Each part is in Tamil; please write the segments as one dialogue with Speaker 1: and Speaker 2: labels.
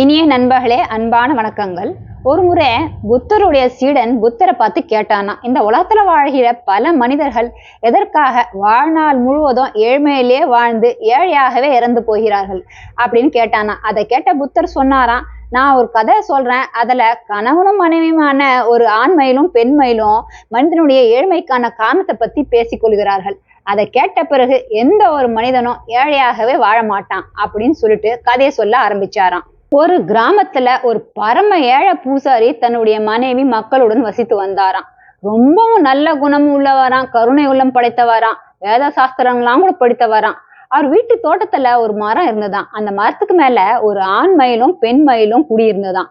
Speaker 1: இனிய நண்பர்களே அன்பான வணக்கங்கள். ஒரு முறை புத்தருடைய சீடன் புத்தரை பார்த்து கேட்டானா இந்த உலகத்துல வாழ்கிற பல மனிதர்கள் எதற்காக வாழ்நாள் முழுவதும் ஏழ்மையிலே வாழ்ந்து ஏழையாகவே இறந்து போகிறார்கள் அப்படின்னு கேட்டானா. அதை கேட்ட புத்தர் சொன்னாராம் நான் ஒரு கதை சொல்றேன். அதுல கணவனும் மனைவியுமான ஒரு ஆண்மையிலும் பெண்மையிலும் மனிதனுடைய ஏழ்மைக்கான காரணத்தை பத்தி பேசிக் கொள்கிறார்கள். அதை கேட்ட பிறகு எந்த ஒரு மனிதனும் ஏழையாகவே வாழ மாட்டான் அப்படின்னு சொல்லிட்டு கதையை சொல்ல ஆரம்பிச்சாராம். ஒரு கிராமத்துல ஒரு பரம ஏழை பூசாரி தன்னுடைய மனைவி மக்களுடன் வசித்து வந்தாராம். ரொம்பவும் நல்ல குணம் உள்ளவராம் கருணை உள்ளம் படைத்தவராம் வேத சாஸ்திரங்களாம் கூட படித்தவராம். அவர் வீட்டு தோட்டத்துல ஒரு மரம் இருந்ததாம். அந்த மரத்துக்கு மேல ஒரு ஆண் மயிலும் பெண் மயிலும் குடியிருந்ததாம்.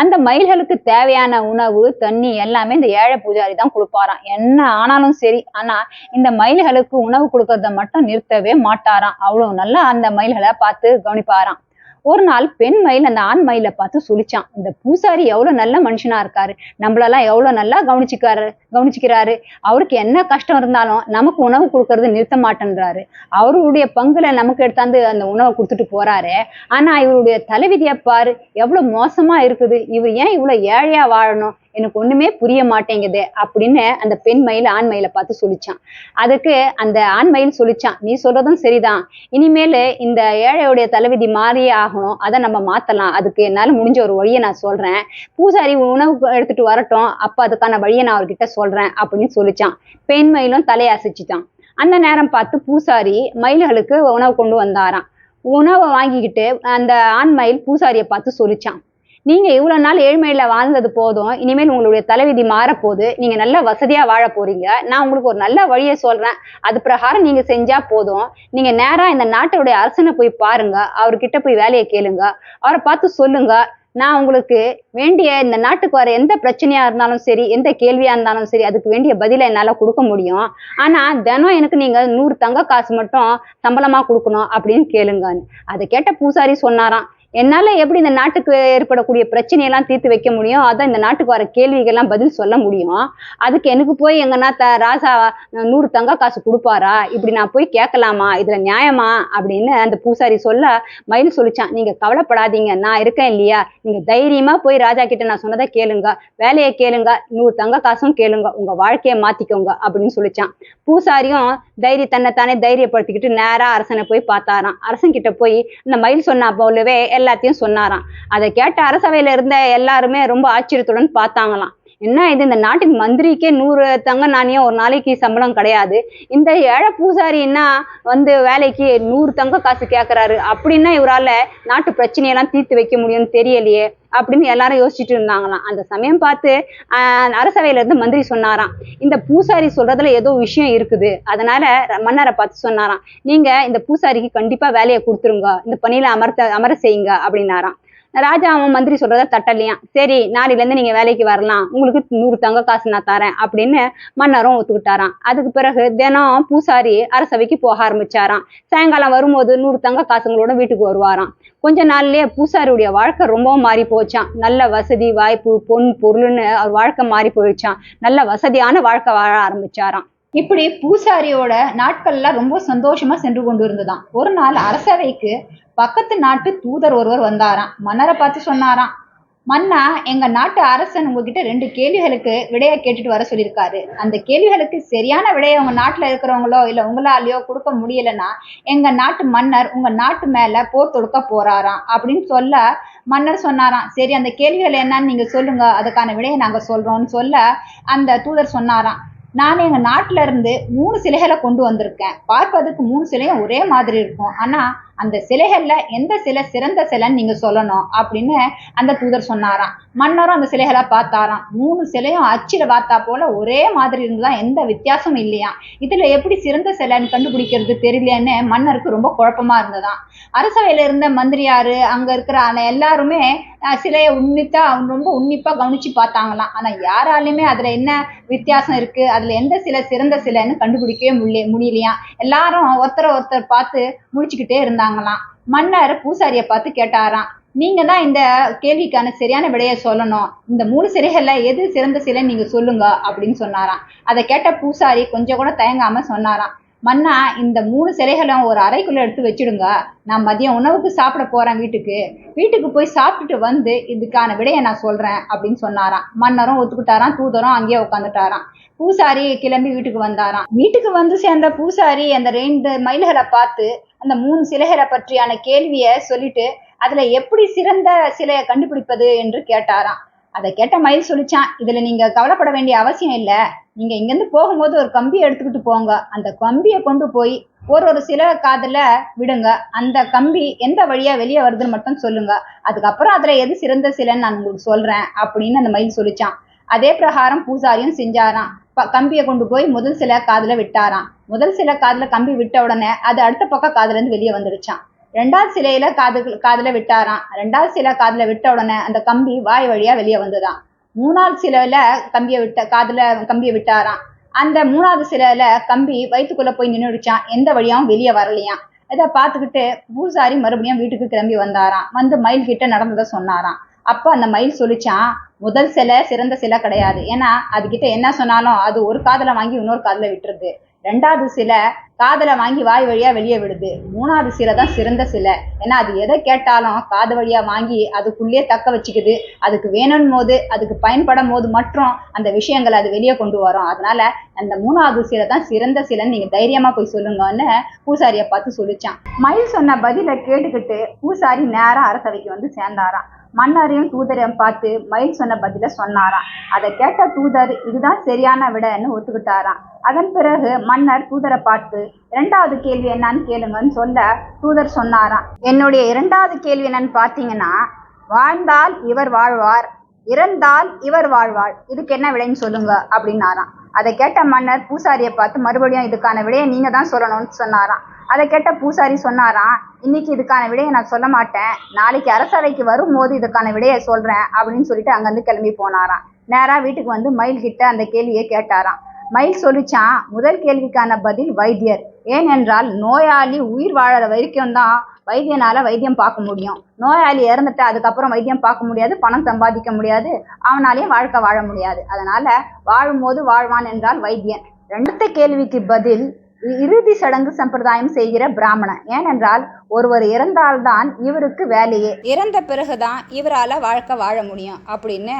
Speaker 1: அந்த மயில்களுக்கு தேவையான உணவு தண்ணி எல்லாமே இந்த ஏழை பூஜாரி தான் கொடுப்பாராம். என்ன ஆனாலும் சரி ஆனா இந்த மயில்களுக்கு உணவு கொடுக்கறத மட்டும் நிறுத்தவே மாட்டாராம். அவ்வளவு நல்லா அந்த மயில்களை பார்த்து கவனிப்பாராம். ஒரு நாள் பெண் மயில் அந்த ஆண் மயிலை பார்த்து சொல்லிச்சான் இந்த பூசாரி எவ்வளோ நல்ல மனுஷனா இருக்காரு. நம்மளெல்லாம் எவ்வளோ நல்லா கவனிச்சுக்காரு கவனிச்சுக்கிறாரு. அவருக்கு என்ன கஷ்டம் இருந்தாலும் நமக்கு உணவு கொடுக்கறது நிறுத்த மாட்டேன்றாரு. அவருடைய பங்குல நமக்கு எடுத்தாந்து அந்த உணவை கொடுத்துட்டு போறாரு. ஆனா இவருடைய தலைவிதியை பாரு எவ்வளோ மோசமா இருக்குது. இவர் ஏன் இவ்வளோ ஏழையா வாழணும்? எனக்கு ஒண்ணுமே புரிய மாட்டேங்குது அப்படின்னு அந்த பெண் மயில் ஆண் மயிலை பார்த்து சொல்லிச்சான். அதுக்கு அந்த ஆண் மயில் சொல்லிச்சான் நீ சொல்றதும் சரிதான். இனிமேல் இந்த ஏழையுடைய தலைவிதி மாறியே ஆகணும். அதை நம்ம மாத்தலாம். அதுக்கு என்னால முடிஞ்ச ஒரு வழியை நான் சொல்றேன். பூசாரி உணவு எடுத்துட்டு வரட்டும். அப்ப அதுக்கான வழியை நான் அவர்கிட்ட சொல்றேன். அப்படின்னு சொல்லிச்சான். பெண் மயிலும் தலையசைச்சிட்டான். அந்த நேரம் பார்த்து பூசாரி மயில்களுக்கு உணவு கொண்டு வந்தாராம். உணவை வாங்கிக்கிட்டு அந்த ஆண் மயில் பூசாரியை பார்த்து சொல்லிச்சான். நீங்க இவ்வளவு நாள் ஏழ்மையில வாழ்ந்தது போதும் இனிமேல் உங்களுடைய தலைவிதி மாறப்போகுது. நீங்க நல்ல வசதியா வாழ போறீங்க. நான் உங்களுக்கு ஒரு நல்ல வழியை சொல்றேன். அது பிரகாரம் நீங்க செஞ்சா போதும். நீங்க நேரா இந்த நாட்டுடைய அரசனை போய் பாருங்க. அவர்கிட்ட போய் வேலையை கேளுங்க. அவரை பார்த்து சொல்லுங்க. நான் உங்களுக்கு வேண்டிய இந்த நாட்டுக்கு வர எந்த பிரச்சனையா இருந்தாலும் சரி எந்த கேள்வியா இருந்தாலும் சரி அதுக்கு வேண்டிய பதிலை என்னால கொடுக்க முடியும். ஆனா தினம் எனக்கு நீங்க நூறு தங்க காசு மட்டும் சம்பளமா கொடுக்கணும் அப்படின்னு கேளுங்கன்னு. அதை கேட்ட பூசாரி சொன்னாராம். என்னால எப்படி இந்த நாட்டுக்கு ஏற்படக்கூடிய பிரச்சனையெல்லாம் தீர்த்து வைக்க முடியும்? அதான் இந்த நாட்டுக்கு வர கேள்விகள்லாம் பதில் சொல்ல முடியும்? அதுக்கு எனக்கு போய் எங்கன்னா த ராசா நூறு தங்க காசு கொடுப்பாரா? இப்படி நான் போய் கேட்கலாமா? இதுல நியாயமா? அப்படின்னு அந்த பூசாரி சொல்ல மயில் சொல்லிச்சான். நீங்க கவலைப்படாதீங்க. நான் இருக்கேன் இல்லையா? நீங்க தைரியமா போய் ராஜா கிட்ட நான் சொன்னதை கேளுங்க. வேலையை கேளுங்க. நூறு தங்க காசும் கேளுங்க. உங்க வாழ்க்கையை மாத்திக்கோங்க அப்படின்னு சொல்லிச்சான். பூசாரியும் தைரிய தன்னை தானே தைரியப்படுத்திக்கிட்டு நேரா அரசனை போய் பார்த்தாராம். அரசன் கிட்ட போய் இந்த மயில் சொன்ன போலவே எல்லாத்தையும் சொன்னாராம். அதை கேட்ட அரசவையில இருந்த எல்லாருமே ரொம்ப ஆச்சரியத்துடன் பார்த்தாங்களாம். என்ன இது இந்த நாட்டின் மந்திரிக்கே நூறு தங்க நாணயம் ஒரு நாளைக்கு சம்பளம் கிடையாது. இந்த ஏழை பூசாரின்னா வந்து வேலைக்கு நூறு தங்க காசு கேட்கறாரு அப்படின்னா இவரால நாட்டு பிரச்சனையெல்லாம் தீர்த்து வைக்க முடியும்னு தெரியலையே. அப்படின்னு எல்லாரும் யோசிச்சுட்டு இருந்தாங்களாம். அந்த சமயம் பார்த்து ஆஹ் அரசவையில இருந்து மந்திரி சொன்னாராம் இந்த பூசாரி சொல்றதுல ஏதோ விஷயம் இருக்குது. அதனால மன்னரை பார்த்து சொன்னாராம் நீங்க இந்த பூசாரிக்கு கண்டிப்பா வேலையை கொடுத்துருங்க. இந்த பணியில அமர்த்த அமர செய்யுங்க அப்படின்னாராம். ராஜா அவன் மந்திரி சொல்றத தட்டலையாம். சரி நாளையில இருந்து நீங்க வேலைக்கு வரலாம். உங்களுக்கு நூறு தங்க காசு நான் தரேன் அப்படின்னு மன்னரும் ஒத்துக்கிட்டாராம். அதுக்கு பிறகு தினம் பூசாரி அரசவைக்கு போக ஆரம்பிச்சாராம். சாயங்காலம் வரும்போது நூறு தங்க காசுங்களோட வீட்டுக்கு வருவாராம். கொஞ்ச நாள்லயே பூசாரியுடைய வாழ்க்கை ரொம்பவும் மாறி போச்சான் நல்ல வசதி வாய்ப்பு பொன் பொருள்னு அவர் வாழ்க்கை மாறி போயிடுச்சான் நல்ல வசதியான வாழ்க்கை வாழ ஆரம்பிச்சாராம். இப்படி பூசாரியோட நாட்கள்லாம் ரொம்ப சந்தோஷமா சென்று கொண்டு இருந்ததாம் ஒரு நாள் அரசவைக்கு பக்கத்து நாட்டு தூதர் ஒருவர் வந்தாராம். மன்னரை பார்த்து சொன்னாராம் மன்னா எங்க நாட்டு அரசன் உங்ககிட்ட ரெண்டு கேள்விகளுக்கு விடைய கேட்டுட்டு வர சொல்லியிருக்காரு. அந்த கேள்விகளுக்கு சரியான விடையை உங்க நாட்டுல இருக்கிறவங்களோ இல்ல உங்களாலேயோ கொடுக்க முடியலன்னா எங்க நாட்டு மன்னர் உங்க நாட்டு மேல போர் தொடுக்க போறாராம். அப்படின்னு சொல்ல மன்னர் சொன்னாராம் சரி அந்த கேள்விகள் என்னன்னு நீங்க சொல்லுங்க. அதுக்கான விடையை நாங்க சொல்றோம்னு சொல்ல அந்த தூதர் சொன்னாராம் நான் எங்க நாட்டுல இருந்து மூணு சிலைகளை கொண்டு வந்திருக்கேன். பார்ப்பதற்கு மூணு சிலையும் ஒரே மாதிரி இருக்கும். ஆனா அந்த சிலைகள்ல எந்த சிலை சிறந்த சிலைன்னு நீங்க சொல்லணும் அப்படின்னு அந்த தூதர் சொன்னாராம். மன்னரும் அந்த சிலைகளை பார்த்தாராம். மூணு சிலையும் அச்சில பார்த்தா போல ஒரே மாதிரி இருந்ததா எந்த வித்தியாசமும் இல்லையா இதுல எப்படி சிறந்த சிலைன்னு கண்டுபிடிக்கிறது தெரியலன்னு மன்னருக்கு ரொம்ப குழப்பமா இருந்ததாம். அரசவையில இருந்த மந்திரியாரு அங்க இருக்கிற எல்லாருமே சிலையை உன்னித்தா ரொம்ப உன்னிப்பா கவனிச்சு பார்த்தாங்களாம். ஆனா யாராலையுமே அதுல என்ன வித்தியாசம் இருக்கு? அதுல எந்த சிலை சிறந்த சிலைன்னு கண்டுபிடிக்கவே முடியலையா எல்லாரும் ஒருத்தரை ஒருத்தர் பார்த்து முடிச்சுக்கிட்டே இருந்தாங்க. இருந்தாங்களாம் மன்னர் பூசாரியை பார்த்து கேட்டாராம் நீங்க தான் இந்த கேள்விக்கான சரியான விடையை சொல்லணும். இந்த மூணு சிலைகள்ல எது சிறந்த சிலைன்னு நீங்க சொல்லுங்க அப்படின்னு சொன்னாராம். அதை கேட்ட பூசாரி கொஞ்சம் கூட தயங்காம சொன்னாராம். மன்னா இந்த மூணு சிலைகளும் ஒரு அறைக்குள்ளே எடுத்து வச்சிடுங்க. நான் மதியம் உணவுக்கு சாப்பிட போகிறேன் வீட்டுக்கு. வீட்டுக்கு போய் சாப்பிட்டுட்டு வந்து இதுக்கான விடையை நான் சொல்கிறேன் அப்படின்னு சொன்னாராம். மன்னரும் ஒத்துக்கிட்டாராம் தூதரும் அங்கேயே உட்காந்துட்டாராம் பூசாரி கிளம்பி வீட்டுக்கு வந்தாராம். வீட்டுக்கு வந்து சேர்ந்த பூசாரி அந்த ரெண்டு மயில்களை பார்த்து அந்த மூணு சிலைகளை பற்றியான கேள்வியை சொல்லிட்டு அதில் எப்படி சிறந்த சிலையை கண்டுபிடிப்பது என்று கேட்டாராம். அதை கேட்ட மயில் சொல்லிச்சான் இதுல நீங்க கவலைப்பட வேண்டிய அவசியம் இல்லை. நீங்க இங்கிருந்து போகும்போது ஒரு கம்பியை எடுத்துக்கிட்டு போங்க. அந்த கம்பியை கொண்டு போய் ஒரு ஒரு சில காதுல விடுங்க. அந்த கம்பி எந்த வழியா வெளியே வருதுன்னு மட்டும் சொல்லுங்க. அதுக்கப்புறம் அதுல எது சிறந்த சிலைன்னு நான் உங்களுக்கு சொல்றேன் அப்படின்னு அந்த மயில் சொல்லிச்சான். அதே பிரகாரம் பூசாரியும் செஞ்சாராம். ப- கம்பியை கொண்டு போய் முதல் சில காதுல விட்டாராம். முதல் சில காதுல கம்பி விட்ட உடனே அது அடுத்த பக்கம் காதுல இருந்து வெளியே வந்துடுச்சான் ரெண்டாவது சிலையில காது காதுல விட்டாராம். ரெண்டாவது சில காதுல விட்ட உடனே அந்த கம்பி வாய் வழியா வெளியே வந்துதான் மூணாவது சிலையில கம்பியை விட்ட காதுல கம்பியை விட்டாராம். அந்த மூணாவது சிலையில கம்பி வயிற்றுக்குள்ள போய் நின்றுடுச்சான் எந்த வழியாவும் வெளியே வரலையாம். இதை பார்த்துக்கிட்டு பூசாரி மறுபடியும் வீட்டுக்கு கிளம்பி வந்தாராம். வந்து மயில் கிட்ட நடந்ததை சொன்னாராம். அப்போ அந்த மயில் சொல்லிச்சான் முதல் சிலை சிறந்த சிலை கிடையாது. ஏன்னா அதுகிட்ட என்ன சொன்னாலும் அது ஒரு காதில் வாங்கி இன்னொரு காதில் விட்டுருது. ரெண்டாவது சிலை காதலை வாங்கி வாய் வழியாக வெளியே விடுது. மூணாவது சிலை தான் சிறந்த சிலை. ஏன்னா அது எதை கேட்டாலும் காது வழியாக வாங்கி அதுக்குள்ளேயே தக்க வச்சுக்குது. அதுக்கு வேணும் போது அதுக்கு பயன்படும் போது மட்டும் அந்த விஷயங்களை அது வெளியே கொண்டு வரும். அதனால அந்த மூணாவது சிலை தான் சிறந்த சிலைன்னு நீங்கள் தைரியமாக போய் சொல்லுங்கன்னு பூசாரியை பார்த்து சொல்லிச்சான். மயில் சொன்ன பதிலை கேட்டுக்கிட்டு பூசாரி நேராக அரசவைக்கு வந்து சேர்ந்தாராம். மன்னரையும் தூதரையும் பார்த்து மயில் சொன்ன பதில சொன்னாராம். அதை கேட்ட தூதர் இதுதான் சரியான விடைன்னு ஒத்துக்கிட்டாராம். அதன் பிறகு மன்னர் தூதரை பார்த்து இரண்டாவது கேள்வி என்னன்னு கேளுங்கன்னு சொல்ல தூதர் சொன்னாராம். என்னுடைய இரண்டாவது கேள்வி என்னன்னு பார்த்தீங்கன்னா வாழ்ந்தால் இவர் வாழ்வார் இறந்தால் இவர் வாழ்வார். இதுக்கு என்ன விடைன்னு சொல்லுங்க அப்படின்னாராம். அதை கேட்ட மன்னர் பூசாரியை பார்த்து மறுபடியும் இதுக்கான விடையை நீங்க தான் சொல்லணும்னு சொன்னாராம். அதை கேட்ட பூசாரி சொன்னாராம் இன்னைக்கு இதுக்கான விடையை நான் சொல்ல மாட்டேன். நாளைக்கு அரசவைக்கு வரும்போது இதுக்கான விடையை சொல்கிறேன் அப்படின்னு சொல்லிட்டு அங்கேருந்து கிளம்பி போனாராம். நேராக வீட்டுக்கு வந்து மயில் கிட்ட அந்த கேள்வியை கேட்டாராம். மயில் சொல்லிச்சான் முதல் கேள்விக்கான பதில் வைத்தியர். ஏனென்றால் நோயாளி உயிர் வாழற வரைக்கும் தான் வைத்தியனால வைத்தியம் பார்க்க முடியும். நோயாளி இறந்துட்டு அதுக்கப்புறம் வைத்தியம் பார்க்க முடியாது பணம் சம்பாதிக்க முடியாது அவனாலேயும் வாழ்க்கை வாழ முடியாது. அதனால வாழும்போது வாழ்வான் என்றால் வைத்தியன். ரெண்டாவது கேள்விக்கு பதில் இறுதி சடங்கு சம்பிரதாயம் செய்கிற பிராமணன். ஏனென்றால் ஒருவர் இறந்தால்தான் இவருக்கு வேலையே. இறந்த பிறகுதான் இவரால் வாழ்க்கை வாழ முடியும் அப்படின்னு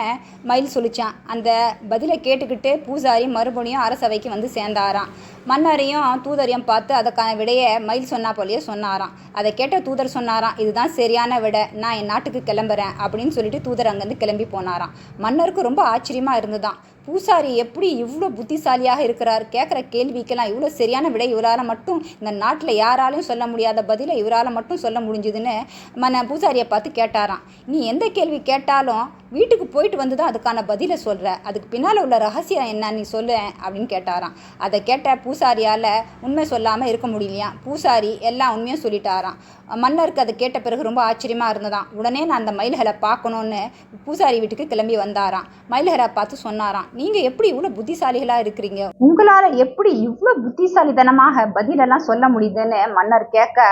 Speaker 1: மயில் சொல்லிச்சான். அந்த பதிலை கேட்டுக்கிட்டு பூசாரி மறுபடியும் அரசவைக்கு வந்து சேர்ந்தாராம். மன்னரையும் தூதரையும் பார்த்து அதுக்கான விடையை மயில் சொன்னா போலயே சொன்னாராம். அதை கேட்ட தூதர் சொன்னாராம் இதுதான் சரியான விடை. நான் என் நாட்டுக்கு கிளம்புறேன். அப்படின்னு சொல்லிட்டு தூதர் அங்கேருந்து கிளம்பி போனாராம். மன்னருக்கு ரொம்ப ஆச்சரியமா இருந்துதான் பூசாரி எப்படி இவ்வளோ புத்திசாலியாக இருக்கிறார்? கேட்குற கேள்விக்கெல்லாம் இவ்வளோ சரியான விடை இவரால் மட்டும் இந்த நாட்டில் யாராலையும் சொல்ல முடியாத பதிலை இவரால் மட்டும் சொல்ல முடிஞ்சுதுன்னு மன பூசாரியை பார்த்து கேட்டாராம். நீ எந்த கேள்வி கேட்டாலும் வீட்டுக்கு போயிட்டு வந்து தான் அதுக்கான பதிலை சொல்கிற அதுக்கு பின்னால் உள்ள ரகசியம் என்ன நீ சொல்லு அப்படின்னு கேட்டாராம். அதை கேட்ட பூசாரியால் உண்மை சொல்லாமல் இருக்க முடியலையாம் பூசாரி எல்லாம் உண்மையும் சொல்லிட்டாராம். மன்னருக்கு அதை கேட்ட பிறகு ரொம்ப ஆச்சரியமாக இருந்ததாம். உடனே நான் அந்த மயில்களை பார்க்கணுன்னு பூசாரி வீட்டுக்கு கிளம்பி வந்தாராம். மயில்களை பார்த்து சொன்னாராம் நீங்கள் எப்படி இவ்வளோ புத்திசாலிகளாக இருக்கிறீங்க? உங்களால் எப்படி இவ்வளோ புத்திசாலித்தனமாக பதிலெல்லாம் சொல்ல முடியுதுன்னு மன்னர் கேட்க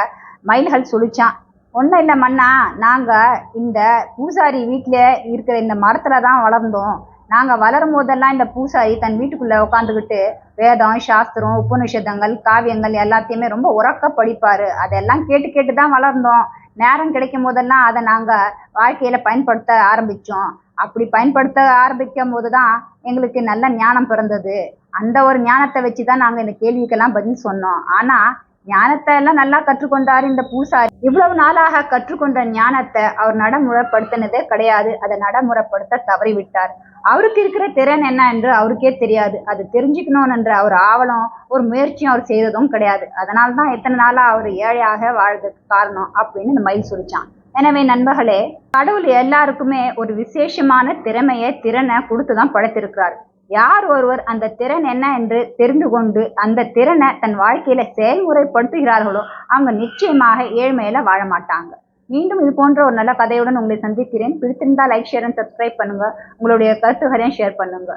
Speaker 1: மயில்கள் சொல்லிச்சான் ஒன்றும் இல்லை மன்னா. நாங்கள் இந்த பூசாரி வீட்டில் இருக்கிற இந்த மரத்தில் தான் வளர்ந்தோம். நாங்கள் வளரும் போதெல்லாம் இந்த பூசாரி தன் வீட்டுக்குள்ளே உட்காந்துக்கிட்டு வேதம் சாஸ்திரம் உபநிஷதங்கள் காவியங்கள் எல்லாத்தையுமே ரொம்ப உறக்க படிப்பார். அதெல்லாம் கேட்டு கேட்டு தான் வளர்ந்தோம். நேரம் கிடைக்கும் போதெல்லாம் அதை நாங்கள் வாழ்க்கையில் பயன்படுத்த ஆரம்பித்தோம் அப்படி பயன்படுத்த ஆரம்பிக்கும் போது தான் எங்களுக்கு நல்ல ஞானம் பிறந்தது. அந்த ஒரு ஞானத்தை வச்சு தான் நாங்கள் இந்த கேள்விக்கெல்லாம் பதில் சொன்னோம். ஆனால் ஞானத்தை எல்லாம் நல்லா கற்றுக்கொண்டார் இந்த பூசாரி. இவ்வளவு நாளாக கற்றுக்கொண்ட ஞானத்தை அவர் நடைமுறைப்படுத்தினதே கிடையாது. அதை நடைமுறைப்படுத்த தவறிவிட்டார். அவருக்கு இருக்கிற திறன் என்ன என்று அவருக்கே தெரியாது. அது தெரிஞ்சுக்கணும் என்ற அவர் ஆவலம் ஒரு முயற்சியும் அவர் செய்ததும் கிடையாது. அதனால தான் எத்தனை நாளாக அவர் ஏழையாக வாழ்றதுக்கு காரணம் அப்படின்னு இந்த மயில் சொல்லிச்சான். எனவே நண்பர்களே கடவுள் எல்லாருக்குமே ஒரு விசேஷமான திறமையை திறனை கொடுத்து தான் படைத்திருக்கிறார். யார் ஒருவர் அந்த திறன் என்ன என்று தெரிந்து கொண்டு அந்த திறனை தன் வாழ்க்கையில செயல்முறைப்படுத்துகிறார்களோ அவங்க நிச்சயமாக ஏழ்மையில வாழ மாட்டாங்க. மீண்டும் இது போன்ற ஒரு நல்ல கதையுடன் உங்களை சந்திக்கிறேன். பிடித்திருந்தால் லைக் ஷேர் அண்ட் சப்ஸ்கிரைப் பண்ணுங்க. உங்களுடைய கருத்துகளையும் ஷேர் பண்ணுங்க.